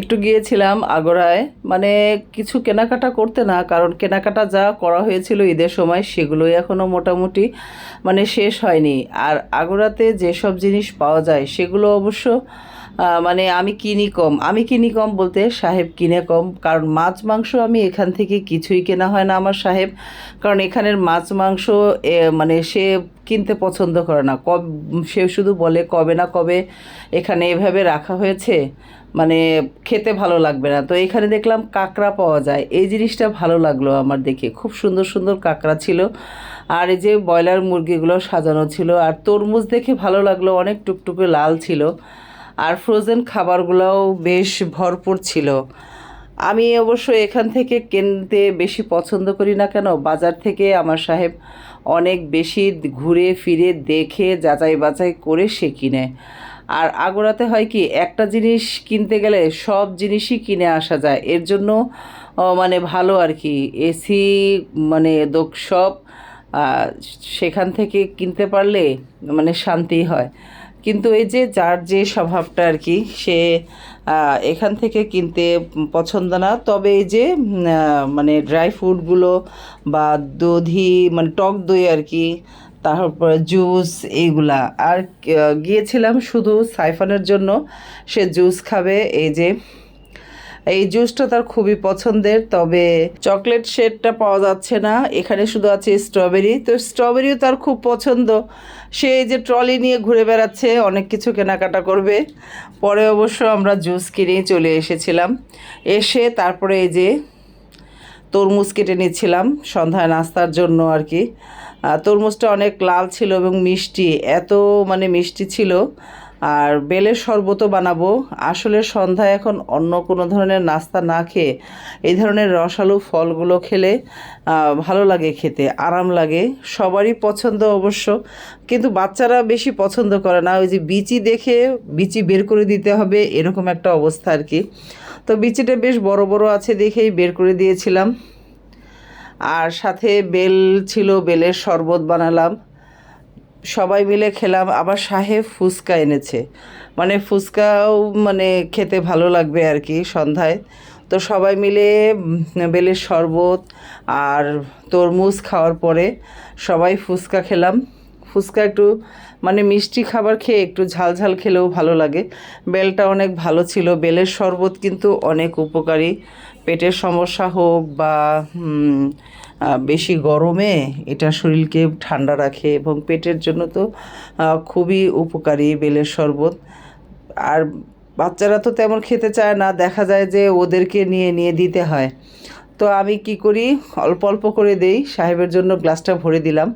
একটু গিয়েছিলাম আগরায় মানে কিছু কেনাকাটা করতে না, কারণ কেনাকাটা যা করা হয়েছিল ঈদের সময় সেগুলোই এখনও মোটামুটি মানে শেষ হয়নি। আর আগরাতে যেসব জিনিস পাওয়া যায় সেগুলো অবশ্য মানে আমি কিনি কম। আমি কিনি কম বলতে সাহেব কিনে কম। কারণ মাছ মাংস আমি এখান থেকে কিছুই কেনা হয় না আমার সাহেব। কারণ এখানের মাছ মাংস মানে সে কিনতে পছন্দ করে না। কব, সে শুধু বলে কবে না কবে এখানে এভাবে রাখা হয়েছে মানে খেতে ভালো লাগবে না। তো এখানে দেখলাম কাঁকড়া পাওয়া যায়। এই জিনিসটা ভালো লাগল আমার দেখে। খুব সুন্দর সুন্দর কাঁকড়া ছিল। আর এই যে ব্রয়লার মুরগিগুলো সাজানো ছিল। আর তরমুজ দেখে ভালো লাগল। অনেক টুকটুকে লাল ছিল। আর ফ্রোজেন খাবারগুলোও বেশ ভরপুর ছিল। আমি অবশ্য এখান থেকে কিনতে বেশি পছন্দ করি না কেন, বাজার থেকে আমার সাহেব অনেক বেশি ঘুরে ফিরে দেখে, যাচাই বাছাই করে সে কিনে। আর আগোড়াতে হয় কি, একটা জিনিস কিনতে গেলে সব জিনিসই কিনে আসা যায়। এর জন্য মানে ভালো আর কি, এসি মানে সব সেখান থেকে কিনতে পারলে মানে শান্তি হয়। কিন্তু এই যে, যার যে স্বভাবটা আর কি, সে এখান থেকে কিনতে পছন্দ না। তবে এই যে মানে ড্রাই ফ্রুটগুলো বা দধি মানে টক দই আর কি, তারপর জুস এইগুলা। আর গিয়েছিলাম শুধু সাইফানের জন্য, সে জুস খাবে, এই যে এই জুসটা তার খুবই পছন্দের, তবে চকলেট শেডটা পাওয়া যাচ্ছে না। এখানে শুধু আছে স্ট্রবেরি। তো স্ট্রবেরিও তার খুব পছন্দ। সে এই যে ট্রলি নিয়ে ঘুরে বেড়াচ্ছে, অনেক কিছু কেনাকাটা করবে। পরে অবশ্য আমরা জুস কিনেই চলে এসেছিলাম। এসে তারপরে এই যে তরমুজ কেটে নিচ্ছিলাম সন্ধ্যায় নাস্তার জন্য আর কি। তরমুজটা অনেক লাল ছিল এবং মিষ্টি, এত মানে মিষ্টি ছিল। আর বেলের শরবতও বানাবো। আসলে সন্ধ্যায় এখন অন্য কোনো ধরনের নাস্তা না খেয়ে এই ধরনের রসালো ফলগুলো খেলে ভালো লাগে খেতে, আরাম লাগে, সবারই পছন্দ অবশ্য। কিন্তু বাচ্চারা বেশি পছন্দ করে না, ওই যে বিচি দেখে বিচি বের করে দিতে হবে, এরকম একটা অবস্থা আর কি। তো বিচিটা বেশ বড় বড় আছে দেখেই বের করে দিয়েছিলাম। আর সাথে বেল ছিল, বেলের শরবত বানালাম। সবাই মিলে খেলাম। আবার সাহেব ফুচকা এনেছে। মানে ফুচকাও মানে খেতে ভালো লাগবে আর কি সন্ধ্যায়। তো সবাই মিলে বেলের শরবত আর তরমুজ খাওয়ার পরে সবাই ফুচকা খেলাম। ফুচকা একটু মানে মিষ্টি খাবার খেয়ে একটু ঝাল ঝাল খেলেও ভালো লাগে। বেলটা অনেক ভালো ছিল। বেলের শরবত কিন্তু অনেক উপকারী। পেটের সমস্যা হোক বা বেশি গরমে এটা শরীরকে ঠান্ডা রাখে এবং পেটের জন্য তো খুবই উপকারী বেলের শরবত। আর বাচ্চারা তো তেমন খেতে চায় না। দেখা যায় যে ওদেরকে নিয়ে নিয়ে দিতে হয়। তো আমি কি করি? অল্প অল্প করে দেই। সাহেবের জন্য গ্লাসটা ভরে দিলাম।